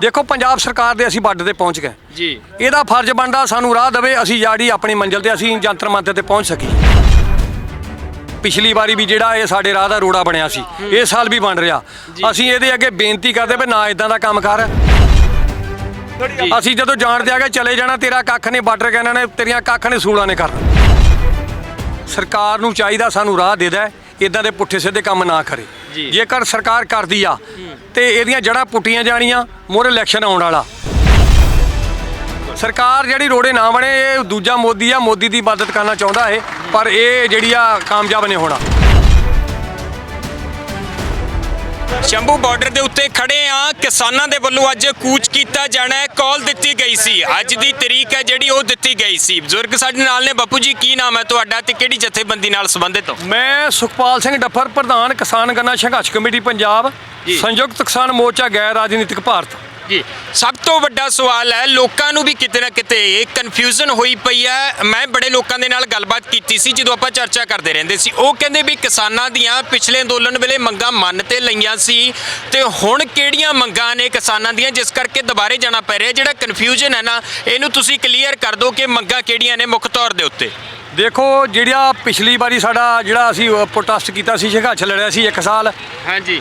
ਦੇਖੋ ਪੰਜਾਬ ਸਰਕਾਰ ਦੇ ਅਸੀਂ ਬਾਰਡਰ ਤੇ ਪਹੁੰਚ ਗਏ। ਜੀ। ਇਹਦਾ ਫਰਜ਼ ਬਣਦਾ ਸਾਨੂੰ ਰਾਹ ਦੇਵੇ ਅਸੀਂ ਜਾੜੀ ਆਪਣੀ ਮੰਜ਼ਿਲ ਤੇ ਅਸੀਂ ਜੰਤਰ ਮੰਤਰ ਤੇ ਪਹੁੰਚ ਸਕੀਏ। ਪਿਛਲੀ ਵਾਰੀ ਵੀ ਜਿਹੜਾ ਇਹ ਸਾਡੇ ਰਾਹ ਦਾ ਰੋੜਾ ਬਣਿਆ ਸੀ ਇਸ ਸਾਲ ਵੀ ਬਣ ਰਿਹਾ। ਅਸੀਂ ਇਹਦੇ ਅੱਗੇ ਬੇਨਤੀ ਕਰਦੇ ਵੀ ਨਾ ਇਦਾਂ ਦਾ ਕੰਮ ਕਰ। ਅਸੀਂ ਜਦੋਂ ਜਾਣਦੇ ਆ ਕਿ ਚਲੇ ਜਾਣਾ ਤੇਰਾ ਕੱਖ ਨੇ ਬਾਰਡਰ ਕਹਿੰਦਾ ਨੇ ਤੇਰੀਆਂ ਕੱਖ ਨੇ ਸੂਲਾਂ ਨੇ ਕਰ ਸਰਕਾਰ ਨੂੰ ਚਾਹੀਦਾ ਸਾਨੂੰ ਰਾਹ ਦੇ ਦੇ। ਇਦਾਂ ਦੇ ਪੁੱਠੇ ਸਿੱਧੇ ਕੰਮ ਨਾ ਕਰੇ। ਜੀ। ਜੇਕਰ ਸਰਕਾਰ ਕਰਦੀ ਆ ਤੇ ਇਹਦੀਆਂ ਜੜ੍ਹਾਂ ਪੁੱਟੀਆਂ ਜਾਣੀਆਂ ਮੋਰ ਇਲੈਕਸ਼ਨ ਆਉਣ ਵਾਲਾ। ਸਰਕਾਰ ਜਿਹੜੀ ਰੋੜੇ ਨਾ ਬਣੇ ਇਹ ਦੂਜਾ ਮੋਦੀ ਆ ਮੋਦੀ ਦੀ ਮਦਦ ਕਰਨਾ ਚਾਹੁੰਦਾ ਹੈ ਪਰ ਇਹ ਜਿਹੜੀ ਆ ਕਾਮਯਾਬ ਨਹੀਂ ਹੋਣਾ। ਸ਼ੰਭੂ ਬਾਰਡਰ ਦੇ ਉੱਤੇ ਖੜੇ ਆ। ਕਿਸਾਨਾਂ ਦੇ ਵੱਲੋਂ ਅੱਜ ਕੂਚ ਕੀਤਾ ਜਾਣਾ ਹੈ। ਕਾਲ ਦਿੱਤੀ ਗਈ ਸੀ। ਅੱਜ ਦੀ ਤਰੀਕ ਹੈ ਜਿਹੜੀ ਉਹ ਦਿੱਤੀ ਗਈ ਸੀ। ਬਜ਼ੁਰਗ ਸਾਡੇ ਨਾਲ ਨੇ। ਬਾਪੂ ਜੀ ਕੀ ਨਾਮ ਹੈ ਤੁਹਾਡਾ ਤੇ ਕਿਹੜੀ ਜਥੇਬੰਦੀ ਨਾਲ ਸੰਬੰਧਿਤ ਹੋ? ਮੈਂ ਸੁਖਪਾਲ ਸਿੰਘ ਡੱਫਰ ਪ੍ਰਧਾਨ ਕਿਸਾਨ ਗੰਨਾ ਸੰਘਰਸ਼ ਕਮੇਟੀ ਪੰਜਾਬ। ਸੰਯੁਕਤ ਕਿਸਾਨ ਮੋਰਚਾ ਗੈਰ ਰਾਜਨੀਤਿਕ ਭਾਰਤ। ਜੀ। ਸਭ ਤੋਂ ਵੱਡਾ ਸਵਾਲ ਹੈ ਲੋਕਾਂ ਨੂੰ ਵੀ ਕਿਤੇ ਨਾ ਕਿਤੇ ਕਨਫਿਊਜ਼ਨ ਹੋਈ ਪਈ ਹੈ। ਮੈਂ ਬੜੇ ਲੋਕਾਂ ਦੇ ਨਾਲ ਗੱਲਬਾਤ ਕੀਤੀ ਸੀ ਜਦੋਂ ਆਪਾਂ ਚਰਚਾ ਕਰਦੇ ਰਹਿੰਦੇ ਸੀ। ਉਹ ਕਹਿੰਦੇ ਵੀ ਕਿਸਾਨਾਂ ਦੀਆਂ ਪਿਛਲੇ ਅੰਦੋਲਨ ਵੇਲੇ ਮੰਗਾਂ ਮੰਨ ਤੇ ਲਈਆਂ ਸੀ। ਤੇ ਹੁਣ ਕਿਹੜੀਆਂ ਮੰਗਾਂ ਨੇ ਕਿਸਾਨਾਂ ਦੀਆਂ ਜਿਸ ਕਰਕੇ ਦੁਬਾਰੇ ਜਾਣਾ ਪੈ ਰਿਹਾ? ਜਿਹੜਾ ਕਨਫਿਊਜ਼ਨ ਹੈ ਨਾ ਇਹਨੂੰ ਤੁਸੀਂ ਕਲੀਅਰ ਕਰ ਦਿਓ ਕਿ ਮੰਗਾਂ ਕਿਹੜੀਆਂ ਨੇ ਮੁੱਖ ਤੌਰ ਦੇ ਉੱਤੇ। ਦੇਖੋ ਜਿਹੜਾ ਪਿਛਲੀ ਵਾਰੀ ਸਾਡਾ ਜਿਹੜਾ ਅਸੀਂ ਪ੍ਰੋਟੈਸਟ ਕੀਤਾ ਸੀ ਸੰਘਰਸ਼ ਲੜਿਆ ਸੀ ਇੱਕ ਸਾਲ। ਹਾਂਜੀ।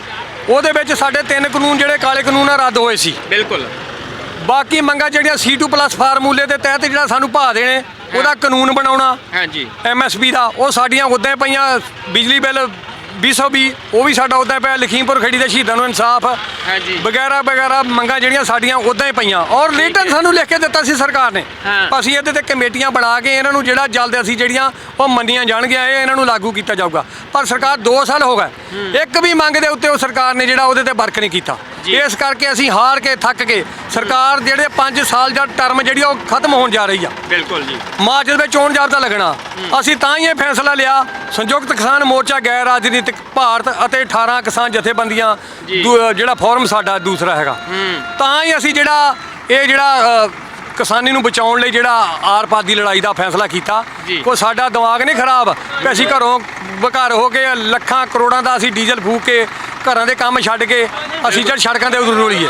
ਉਹਦੇ ਵਿੱਚ ਸਾਡੇ ਤਿੰਨ ਕਾਨੂੰਨ ਜਿਹੜੇ ਕਾਲੇ ਕਾਨੂੰਨ ਆ ਰੱਦ ਹੋਏ ਸੀ। ਬਿਲਕੁਲ। ਬਾਕੀ ਮੰਗਾਂ ਜਿਹੜੀਆਂ C2+ ਫਾਰਮੂਲੇ ਦੇ ਤਹਿਤ ਜਿਹੜਾ ਸਾਨੂੰ ਭਾਅ ਦੇਣੇ ਉਹਦਾ ਕਾਨੂੰਨ ਬਣਾਉਣਾ ਹਾਂਜੀ। ਐਮਐਸਪੀ ਦਾ ਉਹ ਸਾਡੀਆਂ ਉਦਾਂ ਪਈਆਂ ਬਿਜਲੀ ਬਿੱਲ 220 ਉਹ ਵੀ ਸਾਡਾ ਉਦਾਂ ਪਿਆ ਲਖੀਮਪੁਰ ਖੇੜੀ ਦੇ ਸ਼ਹੀਦਾਂ ਨੂੰ ਇਨਸਾਫ। ਹਾਂਜੀ। ਵਗੈਰਾ ਵਗੈਰਾ ਮੰਗਾਂ ਜਿਹੜੀਆਂ ਸਾਡੀਆਂ ਉਦਾਂ ਹੀ ਪਈਆਂ। ਔਰ ਰਿਟਰਨ ਸਾਨੂੰ ਲਿਖ ਕੇ ਦਿੱਤਾ ਸੀ ਸਰਕਾਰ ਨੇ। ਹਾਂ। ਅਸੀਂ ਇਹਦੇ ਤੇ ਕਮੇਟੀਆਂ ਬਣਾ ਕੇ ਇਹਨਾਂ ਨੂੰ ਜਿਹੜਾ ਜਲਦ ਅਸੀਂ ਜਿਹੜੀਆਂ ਉਹ ਮੰਨੀਆਂ ਜਾਣਗੀਆਂ ਇਹ ਇਹਨਾਂ ਨੂੰ ਲਾਗੂ ਕੀਤਾ ਜਾਊਗਾ। ਪਰ ਸਰਕਾਰ 2 ਸਾਲ ਹੋ ਗਏ। ਇੱਕ ਵੀ ਮੰਗ ਦੇ ਉੱਤੇ ਉਹ ਸਰਕਾਰ ਨੇ ਜਿਹੜਾ ਉਹਦੇ ਤੇ ਵਰਕ ਨਹੀਂ ਕੀਤਾ। ਇਸ ਕਰਕੇ ਅਸੀਂ ਹਾਰ ਕੇ ਥੱਕ ਕੇ ਸਰਕਾਰ ਜਿਹੜੇ 5 ਸਾਲ ਦਾ ਟਰਮ ਜਿਹੜੀ ਉਹ ਖਤਮ ਹੋਣ ਜਾ ਰਹੀ ਆ। ਬਿਲਕੁਲ ਜੀ। ਮਾਰਚ ਦੇ ਵਿੱਚ ਚੋਣ ਜਾਬਤਾ ਲੱਗਣਾ। ਅਸੀਂ ਤਾਂ ਹੀ ਇਹ ਫੈਸਲਾ ਲਿਆ ਸੰਯੁਕਤ ਕਿਸਾਨ ਮੋਰਚਾ ਗੈਰ ਰਾਜਨੀਤਿਕ ਭਾਰਤ ਅਤੇ 18 ਕਿਸਾਨ ਜਥੇਬੰਦੀਆਂ ਜਿਹੜਾ ਫੋਰਮ ਸਾਡਾ ਦੂਸਰਾ ਹੈਗਾ। ਤਾਂ ਹੀ ਅਸੀਂ ਜਿਹੜਾ ਇਹ ਜਿਹੜਾ ਕਿਸਾਨੀ ਨੂੰ ਬਚਾਉਣ ਲਈ ਜਿਹੜਾ ਆਰ ਪਾਰ ਦੀ ਲੜਾਈ ਦਾ ਫੈਸਲਾ ਕੀਤਾ। ਕੋਈ ਸਾਡਾ ਦਿਮਾਗ ਨਹੀਂ ਖਰਾਬ। ਕਿ ਅਸੀਂ ਘਰੋਂ ਬਘਰ ਹੋ ਕੇ ਲੱਖਾਂ ਕਰੋੜਾਂ ਦਾ ਅਸੀਂ ਡੀਜ਼ਲ ਫੂਕ ਕੇ ਘਰਾਂ ਦੇ ਕੰਮ ਛੱਡ ਕੇ ਅਸੀਂ ਜਦ ਸੜਕਾਂ ਤੇ ਉਤਰ ਰੋਲੀਏ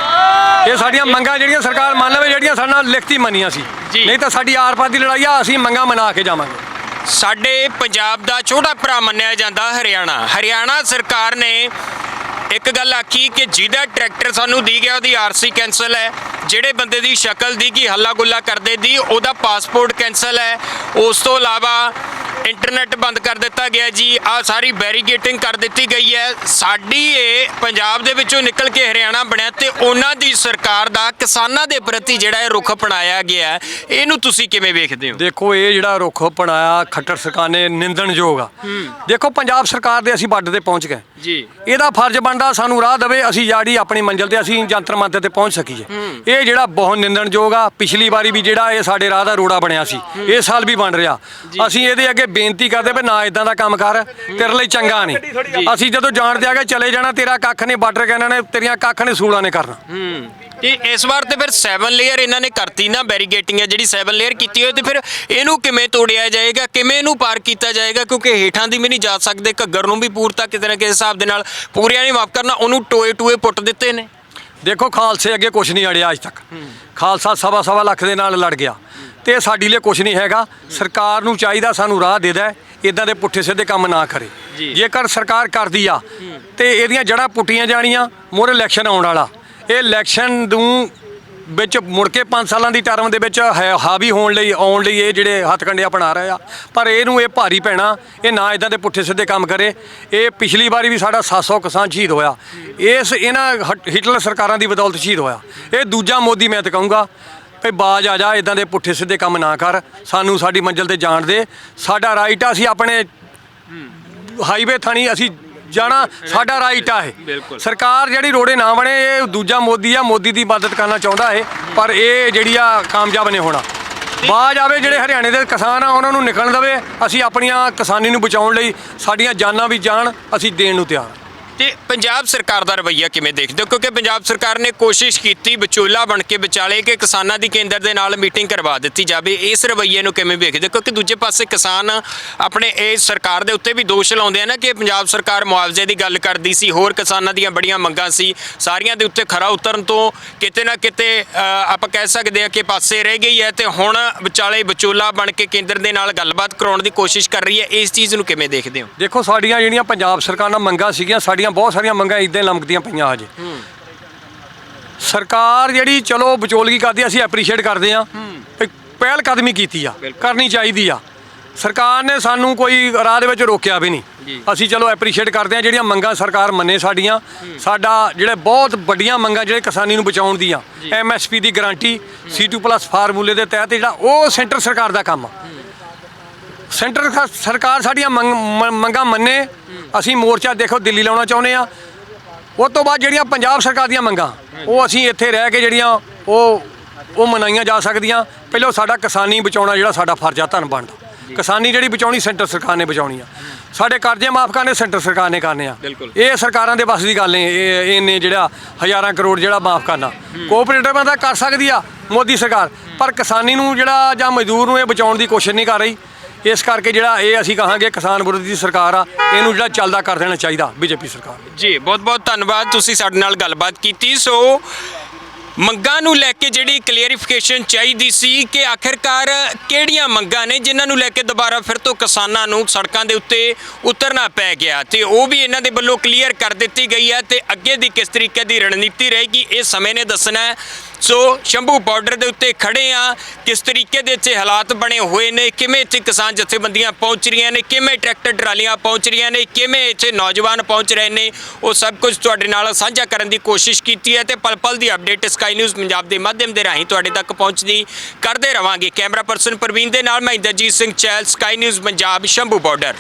ਇਹ ਸਾਡੀਆਂ ਮੰਗਾਂ ਜਿਹੜੀਆਂ ਸਰਕਾਰ ਮੰਨ ਲਵੇ ਜਿਹੜੀਆਂ ਸਾਡੇ ਨਾਲ ਲਿਖਤੀ ਮੰਨੀਆਂ ਸੀ। ਜੀ। ਨਹੀਂ ਤਾਂ ਸਾਡੀ ਆਰ ਪਾਰ ਦੀ ਲੜਾਈ ਆ ਅਸੀਂ ਮੰਗਾਂ ਮਨਾ ਕੇ ਜਾਵਾਂਗੇ। ਸਾਡੇ ਪੰਜਾਬ ਦਾ ਛੋਟਾ ਭਰਾ ਮੰਨਿਆ ਜਾਂਦਾ ਹਰਿਆਣਾ। ਹਰਿਆਣਾ ਸਰਕਾਰ ਨੇ ਇੱਕ ਗੱਲ ਆਖੀ ਕਿ ਜਿਹਦਾ ਟਰੈਕਟਰ ਸਾਨੂੰ ਦੀ ਗਿਆ ਉਹਦੀ ਆਰਸੀ ਕੈਨਸਲ ਹੈ। ਜਿਹੜੇ ਬੰਦੇ ਦੀ ਸ਼ਕਲ ਦੀ ਕੀ ਹੱਲਾ ਗੁੱਲਾ ਕਰਦੇ ਦੀ ਉਹਦਾ ਪਾਸਪੋਰਟ ਕੈਨਸਲ ਹੈ। ਉਸ ਤੋਂ ਇਲਾਵਾ ਇੰਟਰਨੈਟ ਬੰਦ ਕਰ ਦਿੱਤਾ ਗਿਆ ਜੀ। ਆ ਸਾਰੀ ਬੈਰੀਗੇਟਿੰਗ ਕਰ ਦਿੱਤੀ ਗਈ ਹੈ। ਸਾਡੀ ਇਹ ਪੰਜਾਬ ਦੇ ਵਿੱਚੋਂ ਨਿਕਲ ਕੇ ਹਰਿਆਣਾ ਬਣਿਆ ਤੇ ਉਹਨਾਂ ਦੀ ਸਰਕਾਰ ਦਾ ਕਿਸਾਨਾਂ ਦੇ ਪ੍ਰਤੀ ਜਿਹੜਾ ਇਹ ਰੁਖ ਅਪਣਾਇਆ ਗਿਆ ਇਹਨੂੰ ਤੁਸੀਂ ਕਿਵੇਂ ਵੇਖਦੇ ਹੋ? ਦੇਖੋ ਇਹ ਜਿਹੜਾ ਰੁੱਖ ਅਪਣਾਇਆ ਖੱਟਰ ਸਰਕਾਰ ਨੇ ਨਿੰਦਣਯੋਗ ਆ। ਦੇਖੋ ਪੰਜਾਬ ਸਰਕਾਰ ਦੇ ਅਸੀਂ ਬਾਰਡਰ ਤੇ ਪਹੁੰਚ ਗਏ। ਜੀ। ਇਹਦਾ ਫਰਜ਼ ਬਣਦਾ ਸਾਨੂੰ ਰਾਹ ਦੇਵੇ ਅਸੀਂ ਜਾੜੀ ਆਪਣੀ ਮੰਜ਼ਿਲ ਤੇ ਅਸੀਂ ਜੰਤਰ ਮੰਤਰ ਤੇ ਪਹੁੰਚ ਸਕੀਏ। ਇਹ ਜਿਹੜਾ ਬਹੁਤ ਨਿੰਦਣਯੋਗ ਆ ਪਿਛਲੀ ਵਾਰੀ ਵੀ ਜਿਹੜਾ ਇਹ ਸਾਡੇ ਰਾਹ ਦਾ ਰੋੜਾ ਬਣਿਆ ਸੀ ਇਸ ਸਾਲ ਵੀ ਬਣ ਰਿਹਾ। ਅਸੀਂ ਇਹਦੇ ਅੱਗੇ ਬੇਨਤੀ ਕਰਦੇ ਵੀ ਨਾ ਇਦਾਂ ਦਾ ਕੰਮ ਕਰ ਤੇਰੇ ਲਈ ਚੰਗਾ ਨਹੀਂ। ਅਸੀਂ ਜਦੋਂ ਜਾਣਦੇ ਆ ਕਿ ਚਲੇ ਜਾਣਾ ਤੇਰਾ ਕੱਖ ਨੇ ਬਾਰਡਰ ਕਹਿੰਦਾ ਨੇ ਤੇਰੀਆਂ ਕੱਖ ਨੇ ਸੂਲਾਂ ਨੇ ਕਰਨਾ। ਹੂੰ। ਤੇ ਇਸ ਵਾਰ ਤੇ ਫਿਰ 7 ਲੇਅਰ ਇਹਨਾਂ ਨੇ ਕਰਤੀ ਨਾ ਬੈਰੀਗੇਟਿੰਗ ਹੈ ਜਿਹੜੀ 7 ਲੇਅਰ ਕੀਤੀ ਹੋਈ ਤੇ ਫਿਰ ਇਹਨੂੰ ਕਿਵੇਂ ਤੋੜਿਆ ਜਾਏਗਾ ਕਿਵੇਂ ਇਹਨੂੰ ਪਾਰ ਕੀਤਾ ਜਾਏਗਾ ਕਿਉਂਕਿ ਹੇਠਾਂ ਦੀ ਵੀ ਨਹੀਂ ਜਾ ਸਕਦੇ ਘੱਗਰ ਨੂੰ ਵੀ ਪੂਰਤਾ ਕਿਤੇ ਨਾ ਕਿਸੇ ਹਿਸਾਬ ਦੇ ਨਾਲ ਪੂਰਿਆ ਨਹੀਂ ਮਾਫ ਕਰਨਾ ਉਹਨੂੰ ਟੋਏ ਟੂਏ ਪੁੱਟ ਦਿੱਤੇ ਨੇ। ਦੇਖੋ ਖਾਲਸੇ ਅੱਗੇ ਕੁਝ ਨਹੀਂ ਅੜਿਆ ਅੱਜ ਤੱਕ। ਖਾਲਸਾ ਸਵਾ ਸਵਾ ਲੱਖ ਦੇ ਨਾਲ ਲੜ ਗਿਆ। ਤੇ ਇਹ ਸਾਡੀ ਲਈ ਕੁਝ ਨਹੀਂ ਹੈਗਾ। ਸਰਕਾਰ ਨੂੰ ਚਾਹੀਦਾ ਸਾਨੂੰ ਰਾਹ ਦੇ ਦੇ ਇਦਾਂ ਦੇ ਪੁੱਠੇ ਸਿੱਧੇ ਕੰਮ ਨਾ ਕਰੇ। ਜੇਕਰ ਸਰਕਾਰ ਕਰਦੀ ਆ ਤੇ ਇਹਦੀਆਂ ਜੜ੍ਹਾਂ ਪੁੱਟੀਆਂ ਜਾਣੀਆਂ ਮੋਰ ਇਲੈਕਸ਼ਨ ਆਉਣ ਵਾਲਾ। ਇਹ ਇਲੈਕਸ਼ਨ ਨੂੰ ਵਿੱਚ ਮੁੜ ਕੇ 5 ਸਾਲਾਂ ਦੀ ਟਰਮ ਦੇ ਵਿੱਚ ਹੈ- ਹਾਵੀ ਹੋਣ ਲਈ ਆਉਣ ਲਈ ਇਹ ਜਿਹੜੇ ਹੱਥਕੰਡੇ ਅਪਣਾ ਰਹੇ ਆ। ਪਰ ਇਹਨੂੰ ਇਹ ਭਾਰੀ ਪੈਣਾ ਇਹ ਨਾ ਇਦਾਂ ਦੇ ਪੁੱਠੇ ਸਿੱਧੇ ਕੰਮ ਕਰੇ। ਇਹ ਪਿਛਲੀ ਵਾਰੀ ਵੀ ਸਾਡਾ 700 ਕਿਸਾਨ ਸ਼ਹੀਦ ਹੋਇਆ। ਇਸ ਇਹਨਾਂ ਹਟ- ਹਿਟਲਰ ਸਰਕਾਰਾਂ ਦੀ ਬਦੌਲਤ ਸ਼ਹੀਦ ਹੋਇਆ। ਇਹ ਦੂਜਾ ਮੋਦੀ ਮੈਂ ਤਾਂ ਕਹੂੰਗਾ ਭਈ ਬਾਜ ਆ ਜਾ ਇਦਾਂ ਦੇ ਪੁੱਠੇ ਸਿੱਧੇ ਕੰਮ ਨਾ ਕਰ। ਸਾਨੂੰ ਸਾਡੀ ਮੰਜ਼ਿਲ ਤੇ ਜਾਣ ਦੇ। ਸਾਡਾ ਰਾਈਟ ਆ ਅਸੀਂ ਆਪਣੇ ਹਾਈਵੇ ਥਾਣੀ ਅਸੀਂ ਜਾਣਾ ਸਾਡਾ ਰਾਈਟ ਆ ਇਹ। ਸਰਕਾਰ ਜਿਹੜੀ ਰੋੜੇ ਨਾ ਬਣੇ ਇਹ ਦੂਜਾ ਮੋਦੀ ਆ ਮੋਦੀ ਦੀ ਮਦਦ ਕਰਨਾ ਚਾਹੁੰਦਾ ਇਹ ਪਰ ਇਹ ਜਿਹੜੀ ਆ ਕਾਮਯਾਬ ਨਹੀਂ ਹੋਣਾ ਬਾਜ ਆਵੇ ਜਿਹੜੇ ਹਰਿਆਣੇ ਦੇ ਕਿਸਾਨ ਆ ਉਹਨਾਂ ਨੂੰ ਨਿਕਲਣ ਦੇਵੇ ਅਸੀਂ ਆਪਣੀਆਂ ਕਿਸਾਨੀ ਨੂੰ ਬਚਾਉਣ ਲਈ ਸਾਡੀਆਂ ਜਾਨਾਂ ਵੀ ਜਾਣ ਅਸੀਂ ਦੇਣ ਨੂੰ ਤਿਆਰ ਹਾਂ। ਤੇ ਪੰਜਾਬ ਸਰਕਾਰ ਦਾ ਰਵੱਈਆ ਕਿਵੇਂ ਦੇਖਦੇ ਹੋ? ਕਿਉਂਕਿ ਪੰਜਾਬ ਸਰਕਾਰ ਨੇ ਕੋਸ਼ਿਸ਼ ਕੀਤੀ ਵਿਚੋਲਾ ਬਣ ਕੇ ਵਿਚਾਲੇ ਕਿ ਕਿਸਾਨਾਂ ਦੀ ਕੇਂਦਰ ਦੇ ਨਾਲ ਮੀਟਿੰਗ ਕਰਵਾ ਦਿੱਤੀ ਜਾਵੇ। ਇਸ ਰਵੱਈਏ ਨੂੰ ਕਿਵੇਂ ਵੇਖਦੇ ਹੋ? ਕਿਉਂਕਿ ਦੂਜੇ ਪਾਸੇ ਕਿਸਾਨ ਆਪਣੇ ਇਹ ਸਰਕਾਰ ਦੇ ਉੱਤੇ ਵੀ ਦੋਸ਼ ਲਾਉਂਦੇ ਆ ਨਾ ਕਿ ਪੰਜਾਬ ਸਰਕਾਰ ਮੁਆਵਜ਼ੇ ਦੀ ਗੱਲ ਕਰਦੀ ਸੀ, ਹੋਰ ਕਿਸਾਨਾਂ ਦੀਆਂ ਬੜੀਆਂ ਮੰਗਾਂ ਸੀ। ਸਾਰੀਆਂ ਦੇ ਉੱਤੇ ਖਰਾ ਉਤਰਨ ਤੋਂ ਕਿਤੇ ਨਾ ਕਿਤੇ ਆਪਾਂ ਕਹਿ ਸਕਦੇ ਆ ਕਿ ਪਾਸੇ ਰਹਿ ਗਈ ਹੈ ਤੇ ਹੁਣ ਵਿਚਾਲੇ ਵਿਚੋਲਾ ਬਣ ਕੇ ਕੇਂਦਰ ਦੇ ਨਾਲ ਗੱਲਬਾਤ ਕਰਾਉਣ ਦੀ ਕੋਸ਼ਿਸ਼ ਕਰ ਰਹੀ ਹੈ। ਇਸ ਚੀਜ਼ ਨੂੰ ਕਿਵੇਂ ਦੇਖਦੇ ਹੋ? ਦੇਖੋ, ਸਾਡੀਆਂ ਜਿਹੜੀਆਂ ਪੰਜਾਬ ਸਰਕਾਰ ਨਾਲ ਮੰਗਾਂ ਸੀਗੀਆਂ, ਸਾਡੀਆਂ ਬਹੁਤ ਸਾਰੀਆਂ ਮੰਗਾਂ ਇਦਾਂ ਲਮਕਦੀਆਂ ਪਈਆਂ ਹਜੇ। ਸਰਕਾਰ ਜਿਹੜੀ ਚਲੋ ਵਿਚੋਲਗੀ ਕਰਦੀ ਆ, ਅਸੀਂ ਐਪਰੀਸ਼ੀਏਟ ਕਰਦੇ ਆ। ਪਹਿਲ ਕਦਮੀ ਕੀਤੀ ਆ ਕਰਨੀ ਚਾਹੀਦੀ ਆ। ਸਰਕਾਰ ਨੇ ਸਾਨੂੰ ਕੋਈ ਰਾਹ ਦੇ ਵਿੱਚ ਰੋਕਿਆ ਵੀ ਨਹੀਂ। ਅਸੀਂ ਚਲੋ ਐਪਰੀਸ਼ੀਏਟ ਕਰਦੇ ਆ ਜਿਹੜੀਆਂ ਮੰਗਾਂ ਸਰਕਾਰ ਮੰਨੇ ਸਾਡੀਆਂ। ਸਾਡਾ ਜਿਹੜੇ ਬਹੁਤ ਵੱਡੀਆਂ ਮੰਗਾਂ ਜਿਹੜੇ ਕਿਸਾਨੀ ਨੂੰ ਬਚਾਉਣ ਦੀਆਂ ਐਮਐਸਪੀ ਦੀ ਗਾਰੰਟੀ C2+ ਫਾਰਮੂਲੇ ਦੇ ਤਹਿਤ ਜਿਹੜਾ ਉਹ ਸੈਂਟਰ ਸਰਕਾਰ ਦਾ ਕੰਮ ਆ। ਸੈਂਟਰ ਖ- ਸਰਕਾਰ ਸਾਡੀਆਂ ਮੰਗ- ਮ- ਮੰਗਾਂ ਮੰਨੇ। ਅਸੀਂ ਮੋਰਚਾ ਦੇਖੋ ਦਿੱਲੀ ਲਾਉਣਾ ਚਾਹੁੰਦੇ ਆ ਉਸ ਤੋਂ ਬਾਅਦ ਜਿਹੜੀਆਂ ਪੰਜਾਬ ਸਰਕਾਰ ਦੀਆਂ ਮੰਗਾਂ ਉਹ ਅਸੀਂ ਇੱਥੇ ਰਹਿ ਕੇ ਜਿਹੜੀਆਂ ਉਹ ਉਹ ਮਨਾਈਆਂ ਜਾ ਸਕਦੀਆਂ। ਪਹਿਲਾਂ ਸਾਡਾ ਕਿਸਾਨੀ ਬਚਾਉਣਾ ਜਿਹੜਾ ਸਾਡਾ ਫਰਜ਼ ਆ ਧੰਨ ਬਣਦਾ ਕਿਸਾਨੀ ਜਿਹੜੀ ਬਚਾਉਣੀ ਸੈਂਟਰ ਸਰਕਾਰ ਨੇ ਬਚਾਉਣੀ ਆ। ਸਾਡੇ ਕਰਜ਼ੇ ਮਾਫ ਕਰਨੇ ਸੈਂਟਰ ਸਰਕਾਰ ਨੇ ਕਰਨੇ ਆ। ਬਿਲਕੁਲ। ਇਹ ਸਰਕਾਰਾਂ ਦੇ ਵੱਸ ਦੀ ਗੱਲ ਨੇ। ਇਹ ਇਹਨੇ ਜਿਹੜਾ ਹਜ਼ਾਰਾਂ ਕਰੋੜ ਜਿਹੜਾ ਮਾਫ ਕਰਨਾ। ਕੋਆਪਰੇਟਿਵਾਂ ਦਾ ਕਰ ਸਕਦੀ ਆ ਮੋਦੀ ਸਰਕਾਰ ਪਰ ਕਿਸਾਨੀ ਨੂੰ ਜਿਹੜਾ ਜਾਂ ਮਜ਼ਦੂਰ ਨੂੰ ਇਹ ਬਚਾਉਣ ਦੀ ਕੋਸ਼ਿਸ਼ ਨਹੀਂ ਕਰ ਰਹੀ। ਇਸ ਕਰਕੇ ਜਿਹੜਾ ਇਹ ਅਸੀਂ ਕਹਾਂਗੇ ਕਿਸਾਨ ਵਿਰੋਧੀ ਸਰਕਾਰ ਆ, ਇਹਨੂੰ ਜਿਹੜਾ ਚੱਲਦਾ ਕਰ ਦੇਣਾ ਚਾਹੀਦਾ ਬੀਜੇਪੀ ਸਰਕਾਰ। ਜੀ ਬਹੁਤ ਬਹੁਤ ਧੰਨਵਾਦ ਤੁਸੀਂ ਸਾਡੇ ਨਾਲ ਗੱਲਬਾਤ ਕੀਤੀ। ਸੋ ਮੰਗਾਂ ਨੂੰ ਲੈ ਕੇ ਜਿਹੜੀ ਕਲੀਅਰਿਫਿਕੇਸ਼ਨ ਚਾਹੀਦੀ ਸੀ ਕਿ ਆਖਿਰਕਾਰ ਕਿਹੜੀਆਂ ਮੰਗਾਂ ਨੇ ਜਿਨ੍ਹਾਂ ਨੂੰ ਲੈ ਕੇ ਦੁਬਾਰਾ ਫਿਰ ਤੋਂ ਕਿਸਾਨਾਂ ਨੂੰ ਸੜਕਾਂ ਦੇ ਉੱਤੇ ਉਤਰਨਾ ਪੈ ਗਿਆ ਤੇ ਉਹ ਵੀ ਇਹਨਾਂ ਦੇ ਵੱਲੋਂ ਕਲੀਅਰ ਕਰ ਦਿੱਤੀ ਗਈ ਹੈ ਤੇ ਅੱਗੇ ਦੀ ਕਿਸ ਤਰੀਕੇ ਦੀ ਰਣਨੀਤੀ ਰਹੇਗੀ, ਇਹ ਸਮੇਂ ਨੇ ਦੱਸਣਾ ਹੈ। ਸੋ ਸ਼ੰਭੂ ਬਾਰਡਰ ਦੇ ਉੱਤੇ ਖੜੇ ਆ। ਕਿਸ ਤਰੀਕੇ ਦੇ ਇੱਥੇ ਹਾਲਾਤ ਬਣੇ ਹੋਏ ਨੇ? ਕਿਵੇਂ ਇੱਥੇ ਕਿਸਾਨ ਜਥੇਬੰਦੀਆਂ ਪਹੁੰਚ ਰਹੀਆਂ ਨੇ? ਕਿਵੇਂ ਟਰੈਕਟਰ ਟਰਾਲੀਆਂ ਪਹੁੰਚ ਰਹੀਆਂ ਨੇ? ਕਿਵੇਂ ਇੱਥੇ ਨੌਜਵਾਨ ਪਹੁੰਚ ਰਹੇ ਨੇ? ਉਹ ਸਭ ਕੁਝ ਤੁਹਾਡੇ ਨਾਲ ਸਾਂਝਾ ਕਰਨ ਦੀ ਕੋਸ਼ਿਸ਼ ਕੀਤੀ ਹੈ ਤੇ ਪਲ ਪਲ ਦੀ ਅਪਡੇਟ ਸਕਾਈ ਨਿਊਜ਼ ਪੰਜਾਬ ਦੇ ਮਾਧਿਅਮ ਦੇ ਰਾਹੀਂ ਤੁਹਾਡੇ ਤੱਕ ਪਹੁੰਚਦੀ ਕਰਦੇ ਰਵਾਂਗੇ। ਕੈਮਰਾ ਪਰਸਨ ਪ੍ਰਵੀਨ ਦੇ ਨਾਲ ਮੈਂ Inderjit Singh, ਚੈਲ sky news Punjab, Shambhu border.